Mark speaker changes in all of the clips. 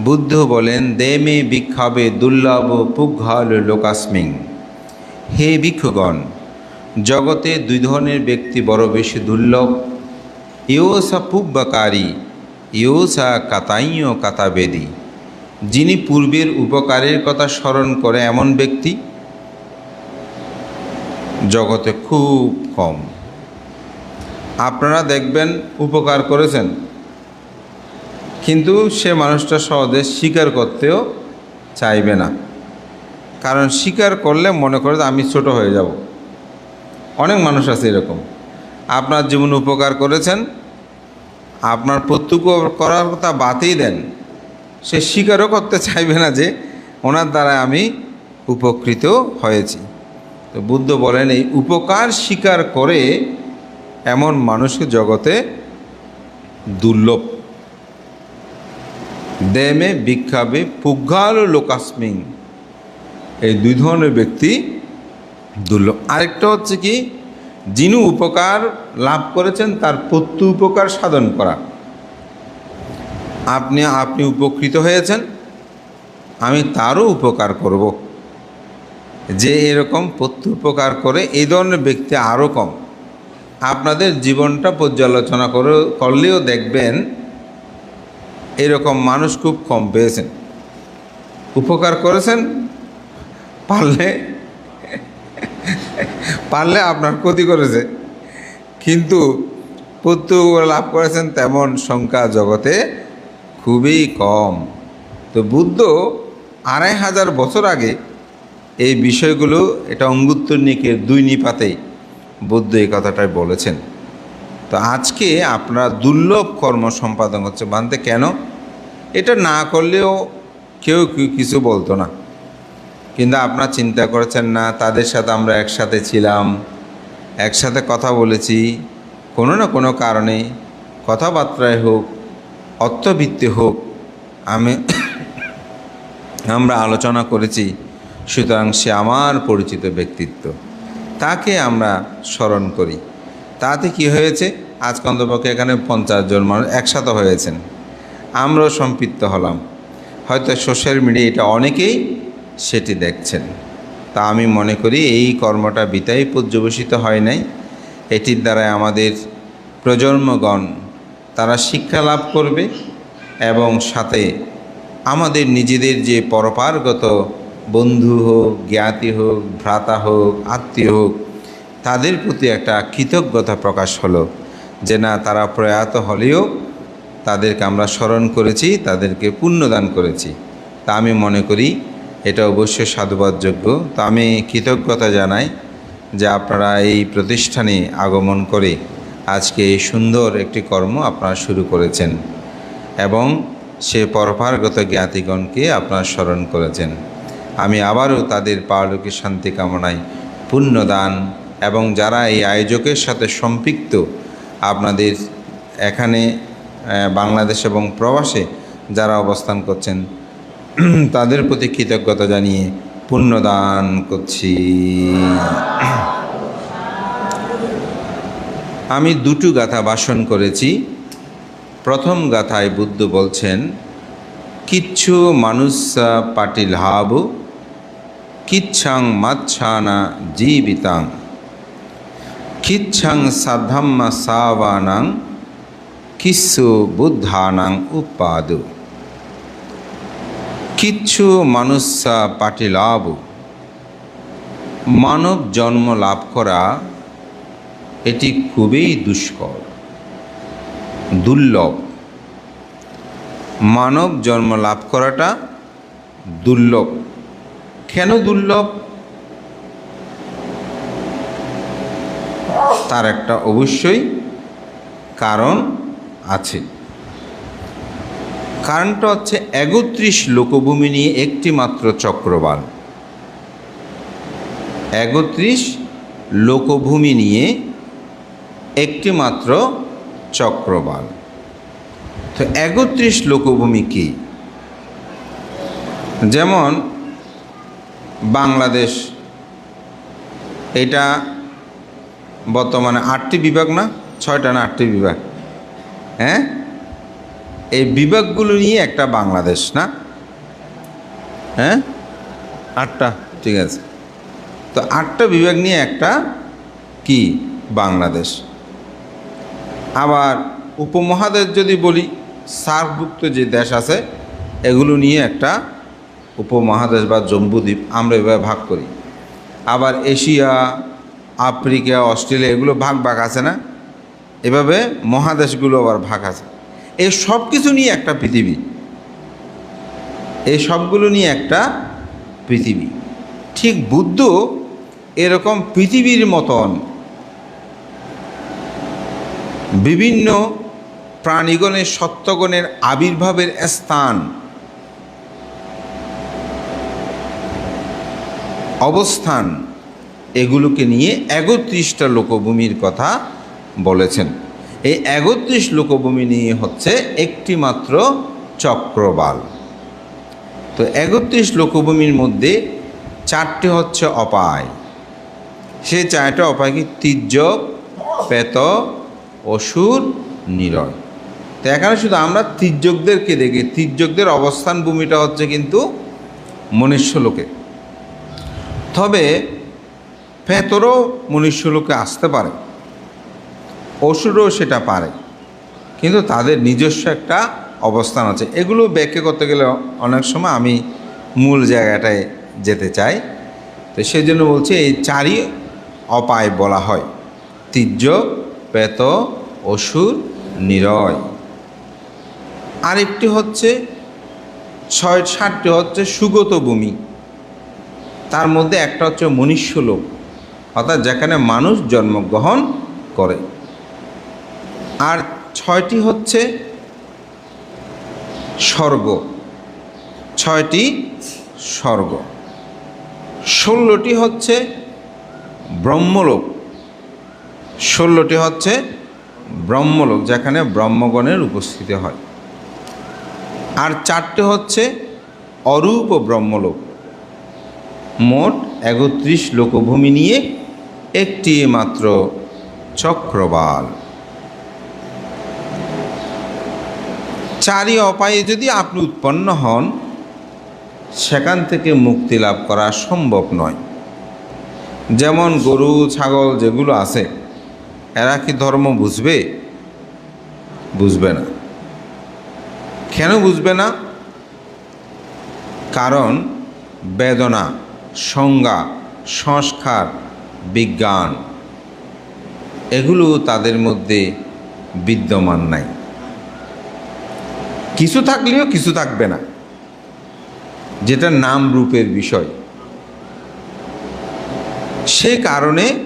Speaker 1: বুদ্ধ বলেন, দেমে বিক্ষাবে দুর্লভ পুঘাল লোকাস্মিং। হে ভিক্ষুগণ, জগতে দুই ধরনের ব্যক্তি বড় বেশি দুর্লভ। ইয়োসা পুব্বাকারী ইয়োসা কাতাইয় কাতাবেদী। যিনি পূর্বের উপকারের কথা স্মরণ করে এমন ব্যক্তি? জগতে খুব কম। আপনারা দেখবেন, উপকার করেছেন। কিন্তু সে মানুষটা সহজে স্বীকার করতেও চাইবে না। কারণ স্বীকার করলে মনে করে আমি ছোট হয়ে যাব। অনেক মানুষ আছে এরকম। আপনার জীবন উপকার করেছেন, আপনার প্রত্যক্ষ করার কথা বাতেই দেন। সে স্বীকারও করতে চাইবে না যে ওনার দ্বারা আমি উপকৃত হয়েছি। তো বুদ্ধ বলেন, এই উপকার স্বীকার করে এমন মানুষকে জগতে দুর্লভ দেমে বিক্ষাবে পুজ্ঞাল লোকাস্মিং। এই দুই ধরনের ব্যক্তি দুর্লভ। আরেকটা হচ্ছে কি, যিনি উপকার লাভ করেছেন, তার প্রত্যু উপকার সাধন করা। আপনি আপনি উপকৃত হয়েছেন, আমি তারও উপকার করব। যে এরকম প্রত্যু উপকার করে, এই ধরনের ব্যক্তি আরও কম। আপনাদের জীবনটা পর্যালোচনা করে, করলেও দেখবেন এরকম মানুষ খুব কম পেয়েছেন। উপকার করেছেন, পারলে পারলে আপনার ক্ষতি করেছে। কিন্তু প্রত্যু লাভ করেছেন তেমন সংখ্যা জগতে খুবই কম। তো বুদ্ধ আড়াই হাজার বছর আগে এই বিষয়গুলো, এটা অঙ্গুত্তর নিকের দুই নিপাতেই বুদ্ধ এই কথাটাই বলেছেন। তো আজকে আপনারা দুর্লভ কর্ম সম্পাদন হচ্ছে বানতে কেন? এটা না করলেও কেউ কিছু বলতো না। কিন্তু আপনারা চিন্তা করেছেন না, তাদের সাথে আমরা একসাথে ছিলাম, একসাথে কথা বলেছি, কোনো না কোনো কারণে, কথাবার্তায় হোক অর্থভিত্তি হোক, আমি আমরা আলোচনা করেছি, সুতরাং সে আমার পরিচিত ব্যক্তিত্ব। তাকে আমরা স্মরণ করি। তাতে কি হয়েছে? আজ অন্তপক্ষে এখানে পঞ্চাশ জন মানুষ একসাথে হয়েছেন। আমরাও সম্পৃক্ত হলাম। হয়তো সোশ্যাল মিডিয়া এটা অনেকেই সেটি দেখছেন। তা আমি মনে করি এই কর্মটা বিতাই পর্যবেসিত হয় নাই। এটির দ্বারা আমাদের প্রজন্মগণ তারা শিক্ষা লাভ করবে এবং সাথে আমাদের নিজেদের যে পরপারগত বন্ধু হোক, জ্ঞাতি হোক, ভ্রাতা হোক, আত্মীয় হোক, তাদের প্রতি একটা কৃতজ্ঞতা প্রকাশ হলো যে না, তারা প্রয়াত হলেও তাদেরকে আমরা স্মরণ করেছি, তাদেরকে পুণ্যদান করেছি। তা আমি মনে করি এটা অবশ্যই সাধুবাদযোগ্য। তা আমি কৃতজ্ঞতা জানাই যে আপনারা এই প্রতিষ্ঠানে আগমন করে আজকে এই সুন্দর একটি কর্ম আপনারা শুরু করেছেন এবং সে পরপারগত জ্ঞাতিগণকে আপনারা স্মরণ করেছেন। আমি আবারও তাদের পারলৌকিক শান্তি কামনায় পুণ্যদান এবং যারা এই আয়োজকের সাথে সম্পৃক্ত, আপনাদের এখানে বাংলাদেশ এবং প্রবাসে যারা অবস্থান করছেন, তাদের প্রতি কৃতজ্ঞতা জানিয়ে পুণ্যদান করছি। আমি দুটো গাথা ভাষণ করেছি। প্রথম গাথায় বুদ্ধ বলছেন, কিচ্ছু মানুষ পাটিল হাব, কিচ্ছাং মাচ্ছানা জীবিতাং, কিচ্ছাং সাধাম্ম সাবানাং কিচ্ছু বুদ্ধানাং উপাদু কিচ্ছু মানুষ পাটিলাভ মানব জন্ম লাভ করা এটি খুবই দুষ্কর, দুর্লভ। মানব জন্ম লাভ করাটা দুর্লভ। কেন দুর্লভ? তার একটা অবশ্যই কারণ আছে। কারণটা হচ্ছে একত্রিশ লোকভূমি নিয়ে একটি মাত্র চক্রবাল। একত্রিশ লোকভূমি নিয়ে একটি মাত্র চক্রবাল। তো একত্রিশ লোকভূমি কি? যেমন বাংলাদেশ, এটা বর্তমানে আটটি বিভাগ না? ছয়টা না আটটি বিভাগ? হ্যাঁ? এই বিভাগগুলো নিয়ে একটা বাংলাদেশ, না? হ্যাঁ? আটটা, ঠিক আছে। তো আটটা বিভাগ নিয়ে একটা কি? বাংলাদেশ। আবার উপমহাদেশ যদি বলি, সার্কভুক্ত যে দেশ আছে, এগুলো নিয়ে একটা উপমহাদেশ বা জম্বুদ্বীপ আমরা এভাবে ভাগ করি। আবার এশিয়া, আফ্রিকা, অস্ট্রেলিয়া, এগুলো ভাগ ভাগ আছে না? এভাবে মহাদেশগুলো আবার ভাগ আছে। এই সব কিছু নিয়ে একটা পৃথিবী। এই সবগুলো নিয়ে একটা পৃথিবী। ঠিক বুদ্ধ এরকম পৃথিবীর মতন বিভিন্ন প্রাণীগণের, সত্যগণের আবির্ভাবের স্থান অবস্থান এগুলোকে নিয়ে একত্রিশটা লোকভূমির কথা বলেছেন। এই একত্রিশ লোকভূমি নিয়ে হচ্ছে একটি মাত্র চক্রবাল। তো একত্রিশ লোকভূমির মধ্যে চারটি হচ্ছে অপায়। সেই চারটা অপায় কি তির্যক পেত অসুর নিরয়। তো এখানে শুধু আমরা তির্যকদেরকে দেখি, তির্যকদের অবস্থান ভূমিটা হচ্ছে কিন্তু মনুষ্যলোকে তবে পেতরও মনুষ্যলোকে আসতে পারে। অসুরও সেটা পারে। কিন্তু তাদের নিজস্ব একটা অবস্থান আছে। এগুলো ব্যাখ্যা করতে গেলে অনেক সময় আমি মূল জায়গাটায় যেতে চাই। তো সেই জন্য বলছি, এই চারই অপায় বলা হয়। তির্য পেত অসুর, নিরয়। আরেকটি হচ্ছে, ছয়, সাতটি হচ্ছে সুগত ভূমি। তার মধ্যে একটা হচ্ছে মনুষ্যলোক অর্থাৎ যেখানে মানুষ জন্মগ্রহণ করে। আর ছয়টি হচ্ছে স্বর্গ। ছয়টি স্বর্গ। ষোলোটি হচ্ছে ব্রহ্মলোক। ষোলোটি হচ্ছে ব্রহ্মলোক, যেখানে ব্রহ্মগণের উপস্থিতি হয়। আর চারটে হচ্ছে অরূপ ব্রহ্মলোক। মোট একত্রিশ লোকভূমি নিয়ে একটি মাত্র চক্রবাল। চারি অপায়ে যদি আপনি উৎপন্ন হন, সেখান থেকে মুক্তি লাভ করা সম্ভব নয়। যেমন গরু, ছাগল যেগুলো আছে, এরা কি ধর্ম বুঝবে? বুঝবে না। কেন বুঝবে না? কারণ বেদনা, সংজ্ঞা, সংস্কার, বিজ্ঞান, এগুলো তাদের মধ্যে বিদ্যমান নাই। কিছু থাকলেও কিছু থাকবে না। যেটা নাম রূপের বিষয়। সে কারণে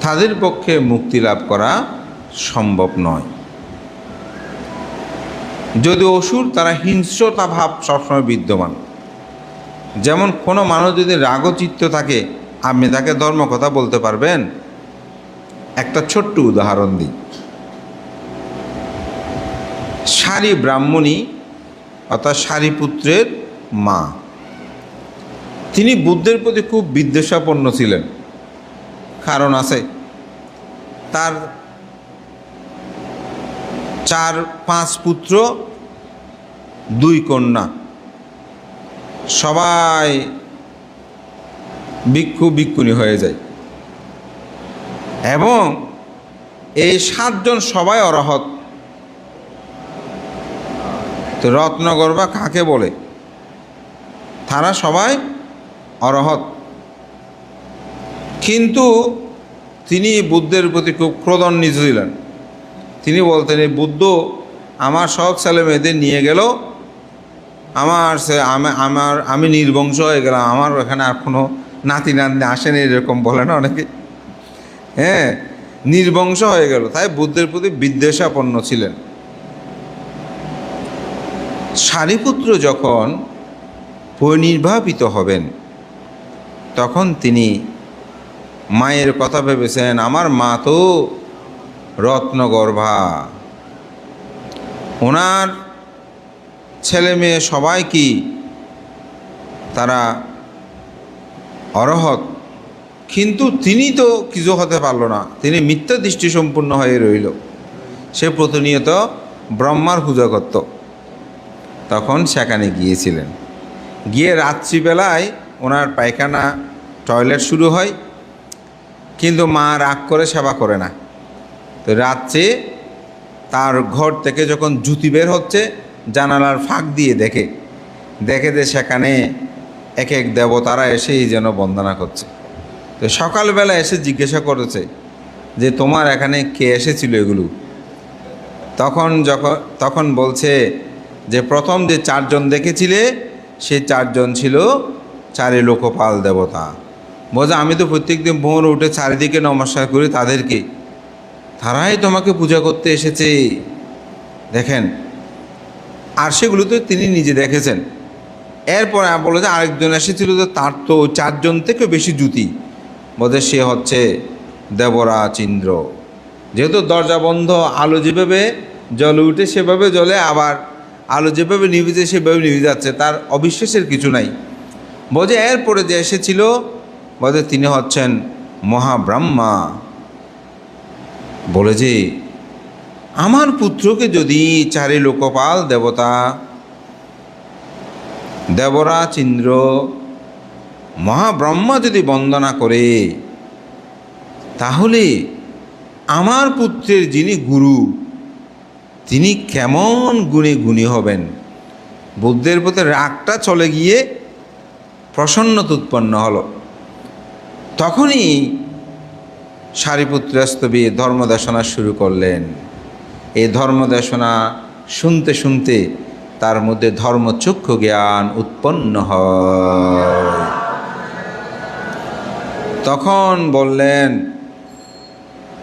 Speaker 1: তাদের পক্ষে মুক্তি লাভ করা সম্ভব নয়। যদি অসুর, তারা হিংস্রতা ভাব সবসময় বিদ্যমান। যেমন কোনো মানুষ যদি রাগচিত্ত থাকে, আপনি তাকে ধর্ম কথা বলতে পারবেন। একটা ছোট্ট উদাহরণ দিই। সারি ব্রাহ্মণী অর্থাৎ সারিপুত্রের মা। তিনি বুদ্ধের প্রতি খুব বিদ্বেষাপন্ন ছিলেন। কারণ আছে, তার চার, পাঁচ পুত্র, দুই কন্যা। সবাই ভিক্ষু ভিক্ষুণী হয়ে যায়। এবং এই সাতজন সবাই অরহত। তো রত্নগর বা কাকে বলে? তারা সবাই অরহত। কিন্তু তিনি বুদ্ধের প্রতি খুব ক্রোধান্বিত ছিলেন। তিনি বলতেন, এই বুদ্ধ আমার সব ছেলে মেয়েদের নিয়ে গেল। আমার সে, আমি- আমার, আমি নির্বংশ হয়ে গেলাম। আমার এখানে আর কোনো নাতি নাতনি আসেনি এরকম বলে না অনেকে? হ্যাঁ নির্বংশ হয়ে গেল। তাই বুদ্ধের প্রতি বিদ্বেষাপন্ন ছিলেন। সারিপুত্র যখন পরিনির্বাপিত হবেন, তখন তিনি মায়ের কথা ভেবেছেন, আমার মা তো রত্নগর্ভা। ওনার ছেলে মেয়ে সবাই কি তারা অরহত? কিন্তু তিনি তো কিছু হতে পারল না। তিনি মিথ্যা দৃষ্টি সম্পূর্ণ হয়ে রইল। সে প্রতিনিয়ত ব্রহ্মার পূজা করত। তখন সেখানে গিয়েছিলেন। গিয়ে রাত্রিবেলায় ওনার পায়খানা, টয়লেট শুরু হয়, কিন্তু মা রাগ করে সেবা করে না। তো রাত্রে তার ঘর থেকে যখন জুতি বের হচ্ছে, জানালার ফাঁক দিয়ে দেখে। দেখে যে সেখানে এক এক দেবতারা এসেই যেন বন্দনা করছে। তো সকালবেলা এসে জিজ্ঞাসা করেছে যে, তোমার এখানে কে এসেছিল এগুলো? তখন যখন, তখন বলছে যে প্রথম যে চারজন দেখেছিলে সে চারজন ছিল চারি লোকপাল দেবতা। বলছে, আমি তো প্রত্যেকদিন ভোর উঠে চারিদিকে নমস্কার করি তাদেরকে। তারাই তোমাকে পূজা করতে এসেছে। দেখেন, আর সেগুলো তো তিনি নিজে দেখেছেন। এরপরে বলে যে আরেকজন এসেছিল যে তার তো চারজন থেকে বেশি জুতি বোধে সে হচ্ছে দেবরাজ ইন্দ্র যেহেতু দরজা বন্ধ, আলো যেভাবে জলে উঠে সেভাবে জলে আবার আলো যেভাবে নিভেছে সেভাবে নিভে যাচ্ছে, তার অবিশ্বাসের কিছু নাই। বোঝে এরপরে যে এসেছিল বোধে তিনি হচ্ছেন মহাব্রহ্মা। বলে যে, আমার পুত্রকে যদি চারি লোকপাল দেবতা দেবরাজ ইন্দ্র মহাব্রহ্মা যদি বন্দনা করে, তাহলে আমার পুত্রের যিনি গুরু তিনি কেমন গুণে গুণী হবেন? বুদ্ধের প্রতি রাগটা চলে গিয়ে প্রসন্নতা উৎপন্ন হলো। তখনই সারিপুত্রাস্তবী ধর্মদেশনা শুরু করলেন। এই ধর্মদেশনা শুনতে শুনতে তার মধ্যে ধর্মচক্ষু জ্ঞান উৎপন্ন হয়। তখন বললেন,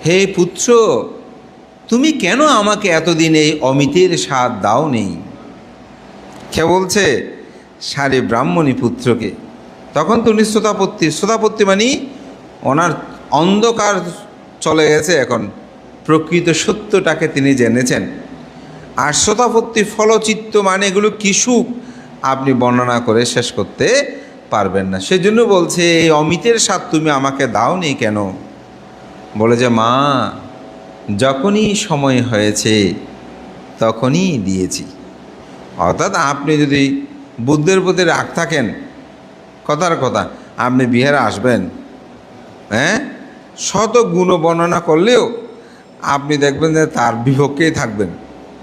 Speaker 1: হে পুত্র তুমি কেন আমাকে এতদিন এই অমিতের স্বাদ দাও নেই কে বলছে? সারে ব্রাহ্মণী পুত্রকে। তখন তো শ্রোতাপত্তি শ্রোতাপত্তি মানে ওনার অন্ধকার চলে গেছে এখন। প্রকৃত সত্যটাকে তিনি জেনেছেন। আর শ্রোতাপত্তি ফলচিত্ত মানে এগুলো কি সুখ? আপনি বর্ণনা করে শেষ করতে পারবেন না। সেজন্য বলছে, এই অমিতের স্বাদ তুমি আমাকে দাও নি কেন? বলে যে, মা যখনই সময় হয়েছে, তখনই দিয়েছি। অর্থাৎ আপনি যদি বুদ্ধের প্রতি রাগ থাকেন, কথার কথা, আপনি বিহারে আসবেন। হ্যাঁ? শত গুণ বর্ণনা করলেও আপনি দেখবেন যে তার বিপক্ষেই থাকবেন।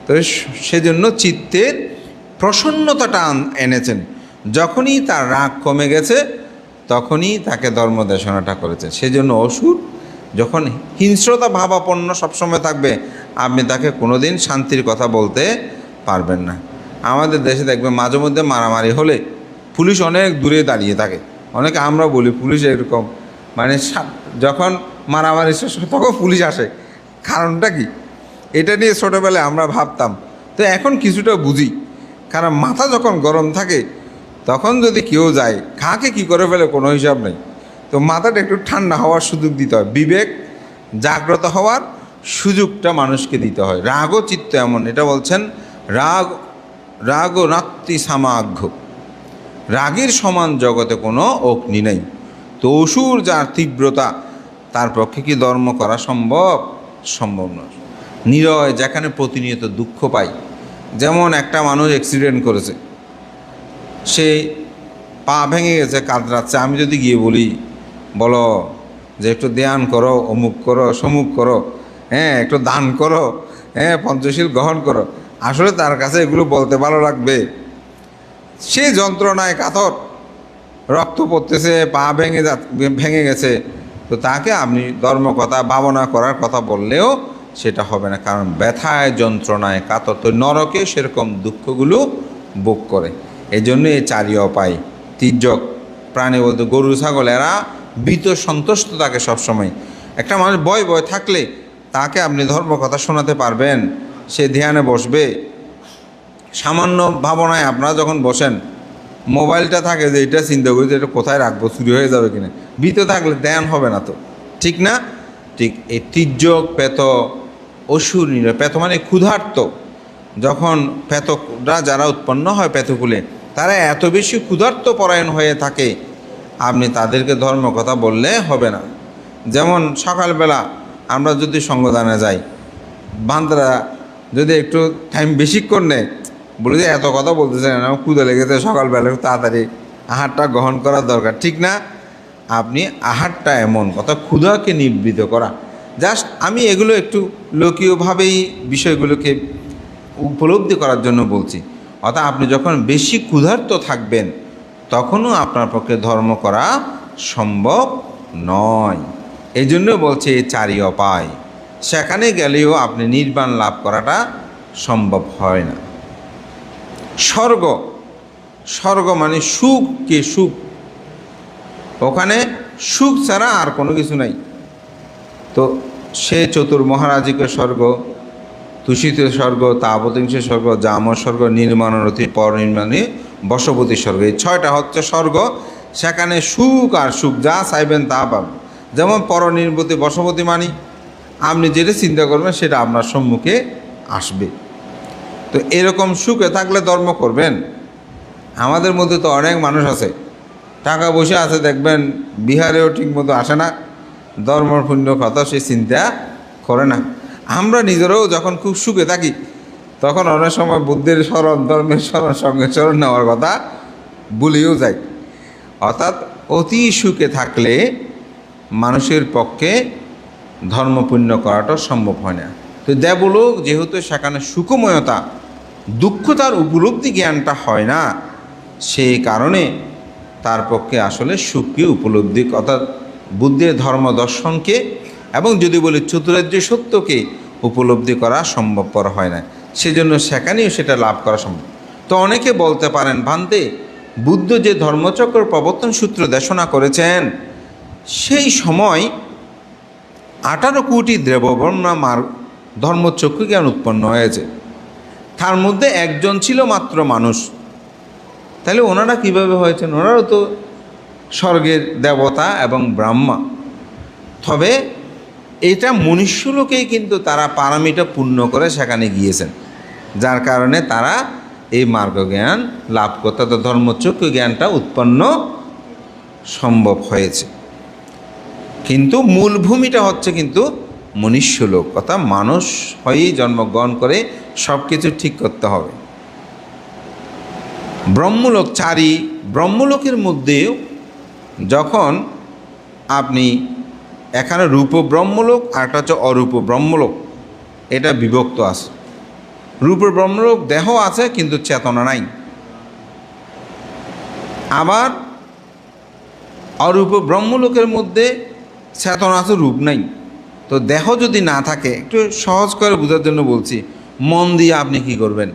Speaker 1: তো সেজন্য চিত্তের প্রসন্নতাটা এনেছেন। যখনই তার রাগ কমে গেছে, তখনই তাকে ধর্মদেশনাটা করেছে সেজন্য অসুর যখন হিংস্রতা ভাবাপন্ন সবসময় থাকবে, আপনি তাকে কোনোদিন শান্তির কথা বলতে পারবেন না। আমাদের দেশে দেখবেন মাঝে মধ্যে মারামারি হলে পুলিশ অনেক দূরে দাঁড়িয়ে থাকে। অনেকে আমরা বলি পুলিশ এরকম। মানে যখন মারামারি শেষ হয় তখন পুলিশ আসে। কারণটা কি? এটা নিয়ে ছোটোবেলায় আমরা ভাবতাম। তো এখন কিছুটা বুঝি। কারণ মাথা যখন গরম থাকে, তখন যদি কেউ যায়, কাকে কি করে ফেলে কোনো হিসাব নেই। তো মাথাটা একটু ঠান্ডা হওয়ার সুযোগ দিতে হয়। বিবেক জাগ্রত হওয়ার সুযোগটা মানুষকে দিতে হয়। রাগ চিত্ত এমন, এটা বলছেন রাগ রাগ ও নাত্তি সামাঘ্য। রাগের সমান জগতে কোনো অগ্নি নেই। তো অসুর যার তীব্রতা, তার পক্ষে কি ধর্ম করা সম্ভব? সম্ভব নয়। নিরয়, যেখানে প্রতিনিয়ত দুঃখ পায় যেমন একটা মানুষ অ্যাক্সিডেন্ট করেছে। সে পা ভেঙে গেছে কাতরাচ্ছে আমি যদি গিয়ে বলি বলো যে একটু ধ্যান করো, অমুক করো, সমুক করো হ্যাঁ একটু দান করো হ্যাঁ পঞ্চশীল গ্রহণ করো। আসলে তার কাছে এগুলো বলতে ভালো লাগবে। সে যন্ত্রণায় কাতর। রক্ত পড়তেছে, পা ভেঙে যা ভেঙে গেছে। তো তাকে আপনি ধর্ম কথা ভাবনা করার কথা বললেও সেটা হবে না, কারণ ব্যথায়, যন্ত্রণায় কাতর। তো নরকে সেরকম দুঃখগুলো ভোগ করে। এই জন্য এই চারি অপায় তির্যক প্রাণী বলতে গরু, ছাগল, এরা ভীত সন্তুষ্ট থাকে সবসময়। একটা মানুষ বয় বয় থাকলে তাকে আপনি ধর্ম কথা শোনাতে পারবেন, সে ধ্যানে বসবে। সামান্য ভাবনায় আপনারা যখন বসেন, মোবাইলটা থাকে যে এটা চিন্তা করি যে এটা কোথায় রাখব, চুরি হয়ে যাবে কিনা। ভীত থাকলে ধ্যান হবে না তো। ঠিক না? ঠিক এই তির্যক পেত অসুর নির পেত মানে ক্ষুধার্ত। যখন পেতরা যারা উৎপন্ন হয় পেতকুলে তারা এত বেশি ক্ষুধার্ত পরায়ণ হয়ে থাকে আপনি তাদেরকে ধর্ম কথা বললে হবে না। যেমন সকালবেলা আমরা যদি সঙ্গদানে যাই, বান্দরা যদি একটু টাইম বেশিক্ষণ নেয়, বলে যে এত কথা বলতেছে না, আমার ক্ষুদে লেগেছে সকালবেলা তাড়াতাড়ি আহারটা গ্রহণ করার দরকার। ঠিক না? আপনি আহারটা এমন কথা, ক্ষুধাকে নিবৃত করা। জাস্ট আমি এগুলো একটু লোকীয়ভাবেই বিষয়গুলোকে উপলব্ধি করার জন্য বলছি। অর্থাৎ আপনি যখন বেশি ক্ষুধার্ত থাকবেন তখনও আপনার পক্ষে ধর্ম করা সম্ভব নয়। এই জন্য বলছে এই চারি অপায়। সেখানে গেলেও আপনি নির্বাণ লাভ করাটা সম্ভব হয় না। স্বর্গ স্বর্গ মানে সুখ কে সুখ? ওখানে সুখ ছাড়া আর কোনো কিছু নাই। তো সে চতুর মহারাজিকে স্বর্গ তুষিত স্বর্গ তাবতিংশ স্বর্গ জাম স্বর্গ নির্মাণরতি পরনির্মাণী বশবতী স্বর্গ। এই ছয়টা হচ্ছে স্বর্গ, সেখানে সুখ আর সুখ যা চাইবেন তা পাবেন। যেমন পরনির্বতী বশবতী মানি, আপনি যেটা চিন্তা করবেন সেটা আপনার সম্মুখে আসবে। তো এরকম সুখে থাকলে ধর্ম করবেন? আমাদের মধ্যে তো অনেক মানুষ আছে। টাকা পয়সা আছে, দেখবেন বিহারেও ঠিকমতো আসে না। ধর্মর পুণ্য কথা সে চিন্তা করে না। আমরা নিজেরাও যখন খুব সুখে থাকি তখন অনেক সময় বুদ্ধির স্মরণ, ধর্মের স্মরণ, সঙ্গে স্মরণ নেওয়ার কথা ভুলেও যায়। অর্থাৎ অতি সুখে থাকলে মানুষের পক্ষে ধর্ম পুণ্য করাটা সম্ভব হয় না। তো দেবলোক যেহেতু সেখানে সুখময়তা, দুঃখতার উপলব্ধি জ্ঞানটা হয় না, সেই কারণে তার পক্ষে আসলে সুখকে উপলব্ধি, অর্থাৎ বুদ্ধের ধর্ম দর্শনকে এবং যদি বলি চতুরাজ্য সত্যকে উপলব্ধি করা সম্ভবপর হয় না। সেজন্য সেখানেও সেটা লাভ করা সম্ভব। তো অনেকে বলতে পারেন, ভান্তে, বুদ্ধ যে ধর্মচক্র প্রবর্তন সূত্র দেশনা করেছেন, সেই সময় আঠারো কোটি দেববর্মা মার ধর্মচক্ষু জ্ঞান উৎপন্ন হয়েছে। তার মধ্যে একজন ছিল মাত্র মানুষ। তাহলে ওনারা কীভাবে হয়েছেন? ওনারাও তো স্বর্গের দেবতা এবং ব্রাহ্মা। তবে এটা মনুষ্যলোকেই কিন্তু তারা পারামিটা পূর্ণ করে সেখানে গিয়েছেন। যার কারণে তারা এই মার্গজ্ঞান লাভ করতে তো ধর্মচক্ষু জ্ঞানটা উৎপন্ন সম্ভব হয়েছে। কিন্তু মূল ভূমিটা হচ্ছে কিন্তু মনুষ্যলোক অর্থাৎ মানুষ হয়েই জন্মগ্রহণ করে সব কিছু ঠিক করতে হবে। ব্রহ্মলোক চারি, ব্রহ্মলোকের মধ্যেও যখন আপনি এখানে রূপ ব্রহ্মলোক আর একটা হচ্ছে অরূপ ব্রহ্মলোক। এটা বিভক্ত আছে। রূপ ব্রহ্মলোক দেহ আছে, কিন্তু চেতনা নাই। আবার অরূপ ব্রহ্মলোকের মধ্যে চেতনা আছে, রূপ নাই। তো দেহ যদি না থাকে, একটু সহজ করে বোঝার জন্য বলছি, মন দিয়ে আপনি কি করবেন?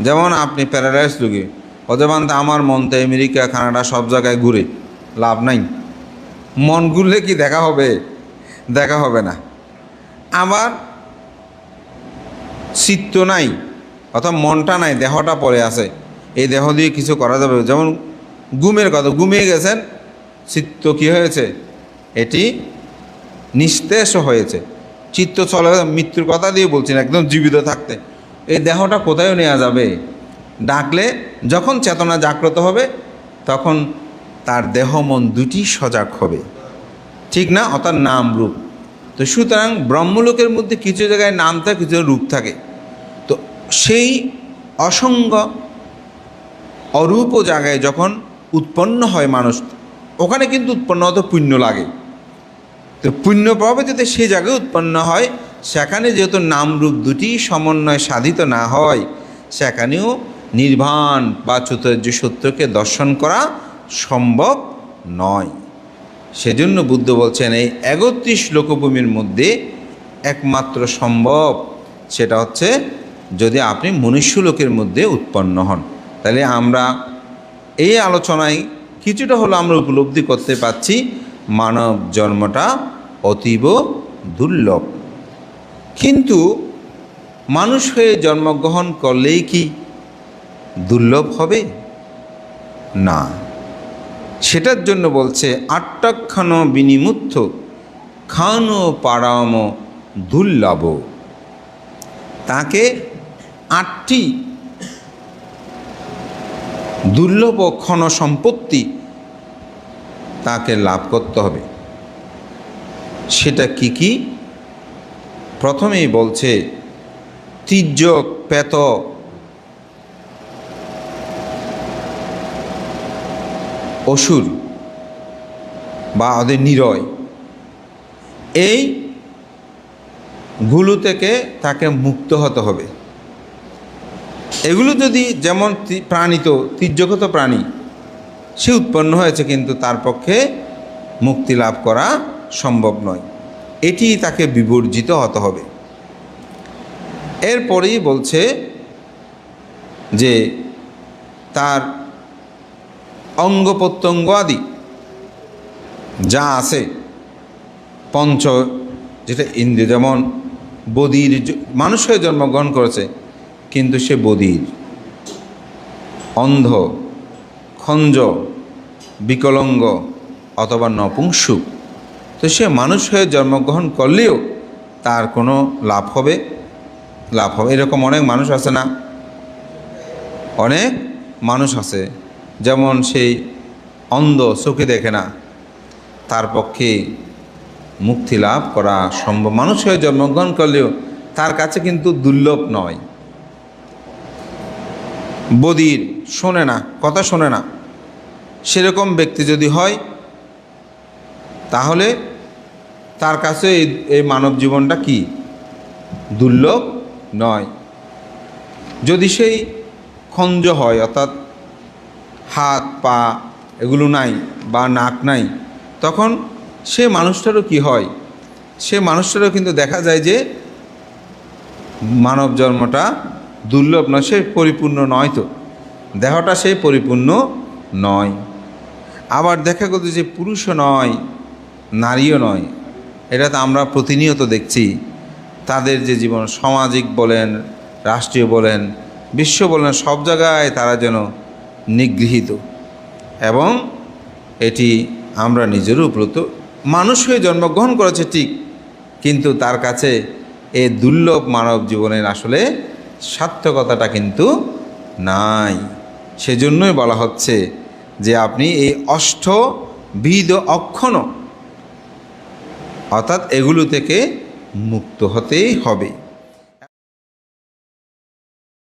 Speaker 1: যেমন আপনি প্যারাডাইস রুগী, অজবান্ত আমার মনতে আমেরিকা, কানাডা সব জায়গায় ঘুরে, লাভ নাই। মন ঘুরলে কি দেখা হবে? দেখা হবে না। আবার চিত্ত নাই অর্থাৎ মনটা নাই, দেহটা পড়ে আছে। এই দেহ দিয়ে কিছু করা যাবে যেমন গুমের কথা, ঘুমিয়ে গেছেন, চিত্ত কি হয়েছে? এটি নিস্তেজ হয়েছে। চিত্ত চলে মৃত্যুর কথা দিয়ে বলছি না, একদম জীবিত থাকতে। এই দেহটা কোথায় নেওয়া যাবে? ডাকলে যখন চেতনা জাগ্রত হবে, তখন তার দেহ মন দুটি সজাগ হবে। ঠিক না? অর্থাৎ নাম রূপ। তো সুতরাং ব্রহ্মলোকের মধ্যে কিছু জায়গায় নাম থাকে, কিছু রূপ থাকে। তো সেই অসঙ্গ, অরূপ জায়গায় যখন উৎপন্ন হয় মানুষ, ওখানে কিন্তু উৎপন্ন হতে পুণ্য লাগে। তো পুণ্য প্রভাবে যদি সেই জায়গায় উৎপন্ন হয়, সেখানে যেহেতু নামরূপ দুটি সমন্বয় সাধিত না হয়, সেখানেও নির্বাণ বা চতুর্য সত্যকে দর্শন করা সম্ভব নয়। সেজন্য বুদ্ধ বলছেন, এই একত্রিশ লোকভূমির মধ্যে একমাত্র সম্ভব সেটা হচ্ছে যদি আপনি মনুষ্যলোকের মধ্যে উৎপন্ন হন। তাহলে আমরা এই আলোচনায় কিছুটা হলো আমরা উপলব্ধি করতে পারছি, মানব জন্মটা অতীব দুর্লভ। কিন্তু মানুষ হয়ে জন্মগ্রহণ করলেই কি দুর্লভ হবে? না। সেটার জন্য বলছে, আট্টাক্ষণ বিনিমুত্থ, খান পাড়াম দুর্লভ। তাকে আটটি দুর্লভ ক্ষণ সম্পত্তি তাকে লাভ করতে হবে। সেটা কি কি? প্রথমেই বলছে, তির্যক পেত অসুর বা ওদের নিরয়। এই গুলো থেকে তাকে মুক্ত হতে হবে। এগুলো যদি যেমন তি- প্রাণিত, তির্যগত প্রাণী, সে উৎপন্ন হয়েছে কিন্তু তার পক্ষে মুক্তি লাভ করা সম্ভব নয়। এটি তাকে বিবর্জিত হতে হবে। এরপরেই বলছে যে, তার অঙ্গ প্রত্যঙ্গ আদি যা আছে পঞ্চ, যেটা ইন্দ্রিয় যেমন বদির মানুষ হয়ে জন্মগ্রহণ করেছে, কিন্তু সে বদির। অন্ধ, খঞ্জ, বিকলঙ্গ অথবা নপুংসুক তো সে মানুষ হয়ে জন্মগ্রহণ করলেও তার কোনো লাভ হবে? লাভ হবে। এরকম অনেক মানুষ আছে না? অনেক মানুষ আছে। যেমন সেই অন্ধ চোখে দেখে না, তার পক্ষে মুক্তি লাভ করা সম্ভব। মানুষ হয়ে জন্মগ্রহণ করলেও তার কাছে কিন্তু দুর্লভ নয়। বদির শোনে না, কথা শোনে না। সেরকম ব্যক্তি যদি হয়, তাহলে তার কাছে এই এই মানব জীবনটা কি? দুর্লভ নয়। যদি সেই খঞ্জ হয়, অর্থাৎ হাত, পা এগুলো নাই বা নাক নাই, তখন সে মানুষটারও কি হয়? সে মানুষটারও কিন্তু দেখা যায় যে মানব জন্মটা দুর্লভ নয়, সে পরিপূর্ণ নয় তো। দেহটা সে পরিপূর্ণ নয়। আবার দেখা গেল যে পুরুষও নয়, নারীও নয়। এটা তো আমরা প্রতিনিয়ত দেখছি। তাদের যে জীবন, সামাজিক বলেন, রাষ্ট্রীয় বলেন, বিশ্ব বলেন, সব জায়গায় তারা যেন নিগৃহীত। এবং এটি আমরা নিজেরও উপলব্ধ। মানুষ হয়ে জন্মগ্রহণ করেছে ঠিক, কিন্তু তার কাছে এ দুর্লভ মানব জীবনের আসলে সার্থকতাটা কিন্তু নাই। সেজন্যই বলা হচ্ছে যে আপনি এই অষ্টবিধ অক্ষণ অর্থাৎ এগুলো থেকে মুক্ত হতেই হবে।